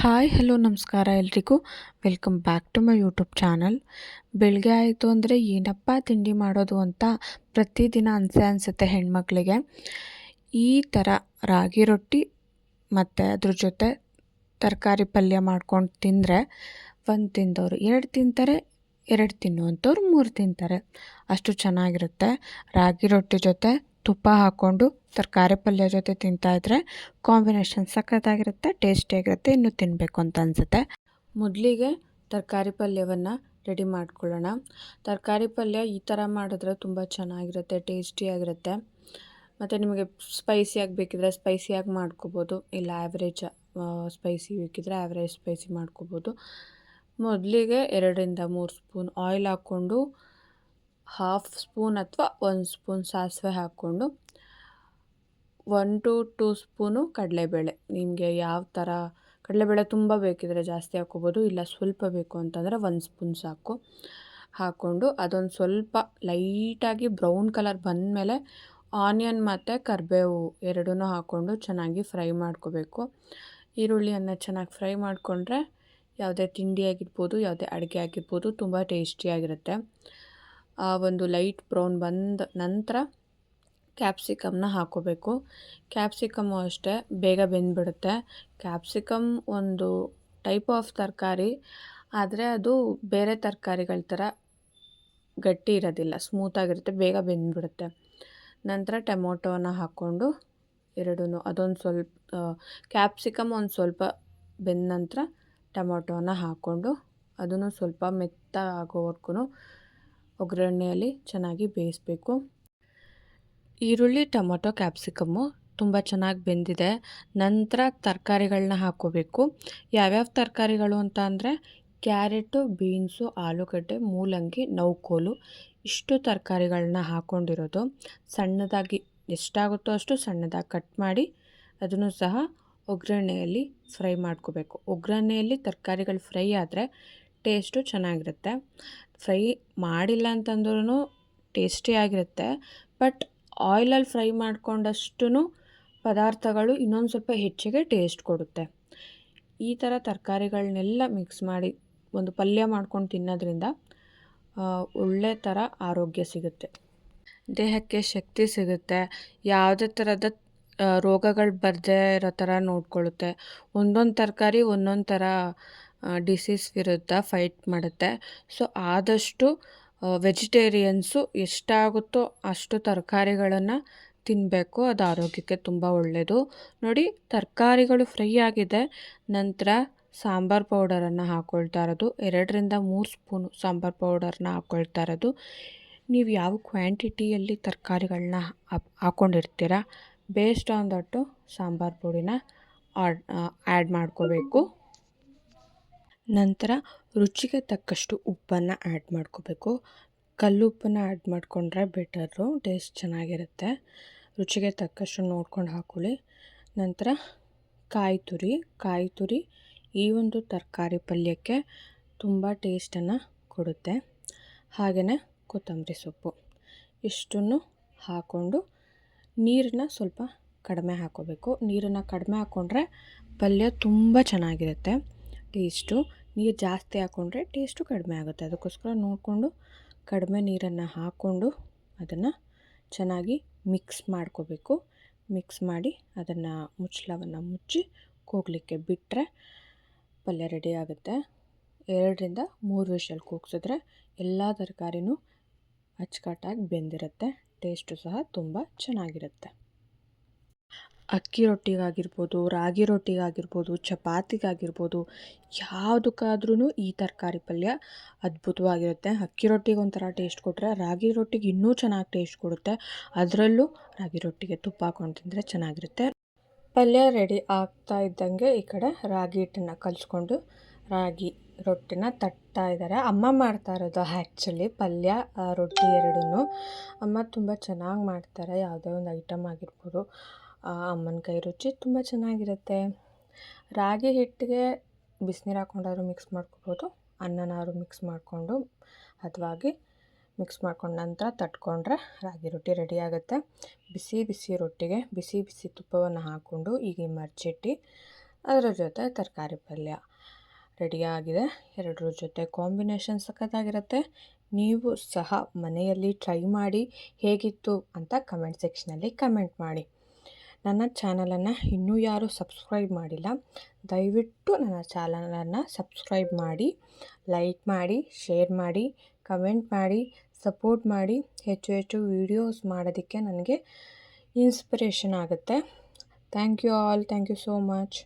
Hi hello ನಮಸ್ಕಾರ ಎಲ್ರಿಗೂ. Welcome back to my YouTube channel ಬೆಳಗ್ಗೆ ಆಯಿತು ಅಂದರೆ ಏನಪ್ಪ ತಿಂಡಿ ಮಾಡೋದು ಅಂತ ಪ್ರತಿದಿನ ಅನಿಸೆ ಅನಿಸುತ್ತೆ ಹೆಣ್ಮಕ್ಳಿಗೆ. ಈ ಥರ ರಾಗಿ ರೊಟ್ಟಿ ಮತ್ತು ಅದ್ರ ಜೊತೆ ತರಕಾರಿ ಪಲ್ಯ ಮಾಡ್ಕೊಂಡು ತಿಂದರೆ ಒಂದು ತಿಂದವರು ಎರಡು ತಿಂತಾರೆ, ಎರಡು ತಿನ್ನುವಂಥವ್ರು ಮೂರು ತಿಂತಾರೆ. ಅಷ್ಟು ಚೆನ್ನಾಗಿರುತ್ತೆ ರಾಗಿ ರೊಟ್ಟಿ ಜೊತೆ ತುಪ್ಪ ಹಾಕ್ಕೊಂಡು ತರಕಾರಿ ಪಲ್ಯ ಜೊತೆ ತಿಂತಾಯಿದ್ರೆ ಕಾಂಬಿನೇಷನ್ ಸಖತ್ತಾಗಿರುತ್ತೆ ಟೇಸ್ಟಿಯಾಗಿರುತ್ತೆ ಇನ್ನೂ ತಿನ್ನಬೇಕು ಅಂತ ಅನಿಸುತ್ತೆ. ಮೊದಲಿಗೆ ತರಕಾರಿ ಪಲ್ಯವನ್ನು ರೆಡಿ ಮಾಡ್ಕೊಳ್ಳೋಣ. ತರಕಾರಿ ಪಲ್ಯ ಈ ಥರ ಮಾಡಿದ್ರೆ ತುಂಬ ಚೆನ್ನಾಗಿರುತ್ತೆ ಟೇಸ್ಟಿಯಾಗಿರುತ್ತೆ ಮತ್ತು ನಿಮಗೆ ಸ್ಪೈಸಿಯಾಗಿ ಬೇಕಿದ್ರೆ ಸ್ಪೈಸಿಯಾಗಿ ಮಾಡ್ಕೋಬೋದು. ಇಲ್ಲ ಆ್ಯಾವ್ರೇಜ್ ಸ್ಪೈಸಿ ಬೇಕಿದ್ರೆ ಆ್ಯಾವ್ರೇಜ್ ಸ್ಪೈಸಿ ಮಾಡ್ಕೋಬೋದು. ಮೊದಲಿಗೆ ಎರಡರಿಂದ ಮೂರು ಸ್ಪೂನ್ ಆಯಿಲ್ ಹಾಕ್ಕೊಂಡು ಹಾಫ್ ಸ್ಪೂನ್ ಅಥವಾ ಒಂದು ಸ್ಪೂನ್ ಸಾಸಿವೆ ಹಾಕ್ಕೊಂಡು ಒನ್ ಟು ಟೂ ಸ್ಪೂನು ಕಡಲೆಬೇಳೆ. ನಿಮಗೆ ಯಾವ ಥರ ಕಡಲೆಬೇಳೆ ತುಂಬ ಬೇಕಿದ್ರೆ ಜಾಸ್ತಿ ಹಾಕ್ಕೋಬೋದು, ಇಲ್ಲ ಸ್ವಲ್ಪ ಬೇಕು ಅಂತಂದರೆ ಒಂದು ಸ್ಪೂನ್ ಸಾಕು. ಹಾಕ್ಕೊಂಡು ಅದೊಂದು ಸ್ವಲ್ಪ ಲೈಟಾಗಿ ಬ್ರೌನ್ ಕಲರ್ ಬಂದಮೇಲೆ ಆನಿಯನ್ ಮತ್ತು ಕರಿಬೇವು ಎರಡೂ ಹಾಕ್ಕೊಂಡು ಚೆನ್ನಾಗಿ ಫ್ರೈ ಮಾಡ್ಕೋಬೇಕು. ಈರುಳ್ಳಿಯನ್ನು ಚೆನ್ನಾಗಿ ಫ್ರೈ ಮಾಡಿಕೊಂಡ್ರೆ ಯಾವುದೇ ತಿಂಡಿ ಆಗಿರ್ಬೋದು, ಯಾವುದೇ ಅಡುಗೆ ಆಗಿರ್ಬೋದು ತುಂಬ ಟೇಸ್ಟಿಯಾಗಿರುತ್ತೆ ಆ ಒಂದು ಲೈಟ್ ಬ್ರೌನ್ ಬಂದ ನಂತರ ಕ್ಯಾಪ್ಸಿಕಮ್ನ ಹಾಕೋಬೇಕು. ಕ್ಯಾಪ್ಸಿಕಮ್ಮು ಅಷ್ಟೇ, ಬೇಗ ಬೆಂದ್ಬಿಡುತ್ತೆ. ಕ್ಯಾಪ್ಸಿಕಮ್ ಒಂದು ಟೈಪ್ ಆಫ್ ತರಕಾರಿ, ಆದರೆ ಅದು ಬೇರೆ ತರಕಾರಿಗಳ ಥರ ಗಟ್ಟಿ ಇರೋದಿಲ್ಲ ಸ್ಮೂತಾಗಿರುತ್ತೆ ಬೇಗ ಬೆಂದ್ಬಿಡುತ್ತೆ. ನಂತರ ಟೊಮೊಟೊನ ಹಾಕ್ಕೊಂಡು ಎರಡೂ ಅದೊಂದು ಸ್ವಲ್ಪ ಕ್ಯಾಪ್ಸಿಕಮ್ ಒಂದು ಸ್ವಲ್ಪ ಬೆಂದ ನಂತರ ಟೊಮೊಟೊನ ಹಾಕ್ಕೊಂಡು ಅದನ್ನು ಸ್ವಲ್ಪ ಮೆತ್ತ ಆಗೋವರೆಗೂ ಒಗ್ಗರಣೆಯಲ್ಲಿ ಚೆನ್ನಾಗಿ ಬೇಯಿಸಬೇಕು. ಈರುಳ್ಳಿ, ಟೊಮೊಟೊ, ಕ್ಯಾಪ್ಸಿಕಮ್ಮು ತುಂಬ ಚೆನ್ನಾಗಿ ಬೆಂದಿದೆ. ನಂತರ ತರಕಾರಿಗಳನ್ನ ಹಾಕ್ಕೋಬೇಕು. ಯಾವ್ಯಾವ ತರಕಾರಿಗಳು ಅಂತ ಅಂದರೆ ಕ್ಯಾರೆಟು, ಬೀನ್ಸು, ಆಲೂಗಡ್ಡೆ, ಮೂಲಂಗಿ ನೌಕೋಲು ಇಷ್ಟು ತರಕಾರಿಗಳನ್ನ ಹಾಕ್ಕೊಂಡಿರೋದು. ಸಣ್ಣದಾಗಿ ಎಷ್ಟಾಗುತ್ತೋ ಅಷ್ಟು ಸಣ್ಣದಾಗಿ ಕಟ್ ಮಾಡಿ ಅದನ್ನು ಸಹ ಒಗ್ಗರಣೆಯಲ್ಲಿ ಫ್ರೈ ಮಾಡ್ಕೋಬೇಕು. ಒಗ್ಗರಣೆಯಲ್ಲಿ ತರಕಾರಿಗಳು ಫ್ರೈ ಆದರೆ ಟೇಸ್ಟು ಚೆನ್ನಾಗಿರುತ್ತೆ. ಫ್ರೈ ಮಾಡಿಲ್ಲ ಅಂತಂದ್ರೂ ಟೇಸ್ಟಿಯಾಗಿರುತ್ತೆ ಬಟ್ ಆಯಿಲಲ್ಲಿ ಫ್ರೈ ಮಾಡ್ಕೊಂಡಷ್ಟು ಪದಾರ್ಥಗಳು ಇನ್ನೊಂದು ಸ್ವಲ್ಪ ಹೆಚ್ಚಿಗೆ ಟೇಸ್ಟ್ ಕೊಡುತ್ತೆ. ಈ ಥರ ತರಕಾರಿಗಳನ್ನೆಲ್ಲ ಮಿಕ್ಸ್ ಮಾಡಿ ಒಂದು ಪಲ್ಯ ಮಾಡ್ಕೊಂಡು ತಿನ್ನೋದ್ರಿಂದ ಒಳ್ಳೆ ಥರ ಆರೋಗ್ಯ ಸಿಗುತ್ತೆ. ದೇಹಕ್ಕೆ ಶಕ್ತಿ ಸಿಗುತ್ತೆ. ಯಾವುದೇ ಥರದ ರೋಗಗಳು ಬರದೇ ಇರೋ ಥರ ನೋಡ್ಕೊಳ್ಳುತ್ತೆ. ಒಂದೊಂದು ತರಕಾರಿ ಒಂದೊಂದು ಥರ ಡಿಸೀಸ್ ವಿರುದ್ಧ ಫೈಟ್ ಮಾಡುತ್ತೆ. ಸೊ ಆದಷ್ಟು ವೆಜಿಟೇರಿಯನ್ಸು ಎಷ್ಟಾಗುತ್ತೋ ಅಷ್ಟು ತರಕಾರಿಗಳನ್ನು ತಿನ್ನಬೇಕು ಅದು ಆರೋಗ್ಯಕ್ಕೆ ತುಂಬ ಒಳ್ಳೆಯದು ನೋಡಿ, ತರಕಾರಿಗಳು ಫ್ರೈ ಆಗಿದೆ. ನಂತರ ಸಾಂಬಾರು ಪೌಡರನ್ನು ಹಾಕ್ಕೊಳ್ತಾ ಇರೋದು. ಎರಡರಿಂದ ಮೂರು ಸ್ಪೂನು ಸಾಂಬಾರು ಪೌಡರ್ನ ಹಾಕ್ಕೊಳ್ತಾ ಇರೋದು. ನೀವು ಯಾವ ಕ್ವಾಂಟಿಟಿಯಲ್ಲಿ ತರಕಾರಿಗಳನ್ನ ಹಾಕ್ಕೊಂಡಿರ್ತೀರ ಬೇಸ್ಡ್ ಆನ್ ದಟ್ಟು ಸಾಂಬಾರು ಪುಡಿನ ಆಡ್ ಆ್ಯಡ್ ಮಾಡ್ಕೋಬೇಕು. ನಂತರ ರುಚಿಗೆ ತಕ್ಕಷ್ಟು ಉಪ್ಪನ್ನು ಆ್ಯಡ್ ಮಾಡ್ಕೋಬೇಕು. ಕಲ್ಲುಪ್ಪನ್ನು ಆ್ಯಡ್ ಮಾಡಿಕೊಂಡ್ರೆ ಬೆಟರು ಟೇಸ್ಟ್ ಚೆನ್ನಾಗಿರುತ್ತೆ. ರುಚಿಗೆ ತಕ್ಕಷ್ಟು ನೋಡ್ಕೊಂಡು ಹಾಕ್ಕೊಳ್ಳಿ ನಂತರ ಕಾಯಿ ತುರಿ. ಕಾಯಿ ತುರಿ ಈ ಒಂದು ತರಕಾರಿ ಪಲ್ಯಕ್ಕೆ ತುಂಬ ಟೇಸ್ಟನ್ನು ಕೊಡುತ್ತೆ. ಹಾಗೆಯೇ ಕೊತ್ತಂಬರಿ ಸೊಪ್ಪು. ಇಷ್ಟನ್ನು ಹಾಕ್ಕೊಂಡು ನೀರನ್ನ ಸ್ವಲ್ಪ ಕಡಿಮೆ ಹಾಕೋಬೇಕು. ನೀರನ್ನು ಕಡಿಮೆ ಹಾಕ್ಕೊಂಡ್ರೆ ಪಲ್ಯ ತುಂಬ ಚೆನ್ನಾಗಿರುತ್ತೆ. ಟೇಸ್ಟು, ನೀರು ಜಾಸ್ತಿ ಹಾಕ್ಕೊಂಡ್ರೆ ಟೇಸ್ಟು ಕಡಿಮೆ ಆಗುತ್ತೆ. ಅದಕ್ಕೋಸ್ಕರ ನೋಡಿಕೊಂಡು ಕಡಿಮೆ ನೀರನ್ನು ಹಾಕ್ಕೊಂಡು ಅದನ್ನು ಚೆನ್ನಾಗಿ ಮಿಕ್ಸ್ ಮಾಡ್ಕೋಬೇಕು. ಮಿಕ್ಸ್ ಮಾಡಿ ಅದನ್ನು ಮುಚ್ಚಳವನ್ನು ಮುಚ್ಚಿ ಕೂಗಲಿಕ್ಕೆ ಬಿಟ್ಟರೆ ಪಲ್ಯ ರೆಡಿ ಆಗುತ್ತೆ. ಎರಡರಿಂದ ಮೂರು ವಿಷಲ್ ಕೂಗ್ಸಿದ್ರೆ ಎಲ್ಲ ತರಕಾರಿನೂ ಅಚ್ಚುಕಟ್ಟಾಗಿ ಬೆಂದಿರುತ್ತೆ. ಟೇಸ್ಟು ಸಹ ತುಂಬ ಚೆನ್ನಾಗಿರುತ್ತೆ. ಅಕ್ಕಿ ರೊಟ್ಟಿಗಾಗಿರ್ಬೋದು, ರಾಗಿ ರೊಟ್ಟಿಗಾಗಿರ್ಬೋದು, ಚಪಾತಿಗಾಗಿರ್ಬೋದು ಯಾವುದಕ್ಕಾದ್ರೂ ಈ ತರಕಾರಿ ಪಲ್ಯ ಅದ್ಭುತವಾಗಿರುತ್ತೆ. ಅಕ್ಕಿ ರೊಟ್ಟಿಗೆ ಒಂಥರ ಟೇಸ್ಟ್ ಕೊಟ್ಟರೆ ರಾಗಿ ರೊಟ್ಟಿಗೆ ಇನ್ನೂ ಚೆನ್ನಾಗಿ ಟೇಸ್ಟ್ ಕೊಡುತ್ತೆ. ಅದರಲ್ಲೂ ರಾಗಿ ರೊಟ್ಟಿಗೆ ತುಪ್ಪ ಹಾಕೊಂಡು ತಿಂದರೆ ಚೆನ್ನಾಗಿರುತ್ತೆ. ಪಲ್ಯ ರೆಡಿ ಆಗ್ತಾ ಇದ್ದಂಗೆ ಈ ಕಡೆ ರಾಗಿ ಹಿಟ್ಟನ್ನು ಕಲಿಸ್ಕೊಂಡು ರಾಗಿ ರೊಟ್ಟಿನ ತಟ್ತಾ ಇದ್ದಾರೆ. ಅಮ್ಮ ಮಾಡ್ತಾ ಇರೋದು ಆ್ಯಕ್ಚುಲಿ ಪಲ್ಯ ರೊಟ್ಟಿ ಎರಡೂ ಅಮ್ಮ ತುಂಬ ಚೆನ್ನಾಗಿ ಮಾಡ್ತಾರೆ. ಯಾವುದೇ ಒಂದು ಐಟಮ್ ಆಗಿರ್ಬೋದು. ಅಮ್ಮನ ಕೈ ರುಚಿ ತುಂಬ ಚೆನ್ನಾಗಿರುತ್ತೆ. ರಾಗಿ ಹಿಟ್ಟಿಗೆ ಬಿಸಿನೀರು ಹಾಕ್ಕೊಂಡಾದ್ರೂ ಮಿಕ್ಸ್ ಮಾಡ್ಕೊಬೋದು ಅನ್ನನಾದ್ರು ಮಿಕ್ಸ್ ಮಾಡಿಕೊಂಡು ಹದವಾಗಿ ಮಿಕ್ಸ್ ಮಾಡ್ಕೊಂಡು ನಂತರ ತಟ್ಕೊಂಡ್ರೆ ರಾಗಿ ರೊಟ್ಟಿ ರೆಡಿ ಆಗುತ್ತೆ. ಬಿಸಿ ಬಿಸಿ ರೊಟ್ಟಿಗೆ ಬಿಸಿ ಬಿಸಿ ತುಪ್ಪವನ್ನು ಹಾಕ್ಕೊಂಡು ಈಗ ಮರ್ಚಿಟ್ಟು ಅದರ ಜೊತೆ ತರಕಾರಿ ಪಲ್ಯ ರೆಡಿಯಾಗಿದೆ ಎರಡರ ಜೊತೆ ಕಾಂಬಿನೇಷನ್ ಸಖತ್ತಾಗಿರುತ್ತೆ. ನೀವು ಸಹ ಮನೆಯಲ್ಲಿ ಟ್ರೈ ಮಾಡಿ ಹೇಗಿತ್ತು ಅಂತ ಕಮೆಂಟ್ ಸೆಕ್ಷನಲ್ಲಿ ಕಮೆಂಟ್ ಮಾಡಿ. ನನ್ನ ಚಾನಲನ್ನು ಇನ್ನೂ ಯಾರೂ ಸಬ್ಸ್ಕ್ರೈಬ್ ಮಾಡಿಲ್ಲ, ದಯವಿಟ್ಟು ನನ್ನ ಚಾನಲನ್ನು ಸಬ್ಸ್ಕ್ರೈಬ್ ಮಾಡಿ, ಲೈಕ್ ಮಾಡಿ, ಶೇರ್ ಮಾಡಿ, ಕಮೆಂಟ್ ಮಾಡಿ, ಸಪೋರ್ಟ್ ಮಾಡಿ. ಹೆಚ್ಚು ಹೆಚ್ಚು ವೀಡಿಯೋಸ್ ಮಾಡೋದಕ್ಕೆ ನನಗೆ ಇನ್ಸ್ಪಿರೇಷನ್ ಆಗುತ್ತೆ. Thank you all. Thank you so much.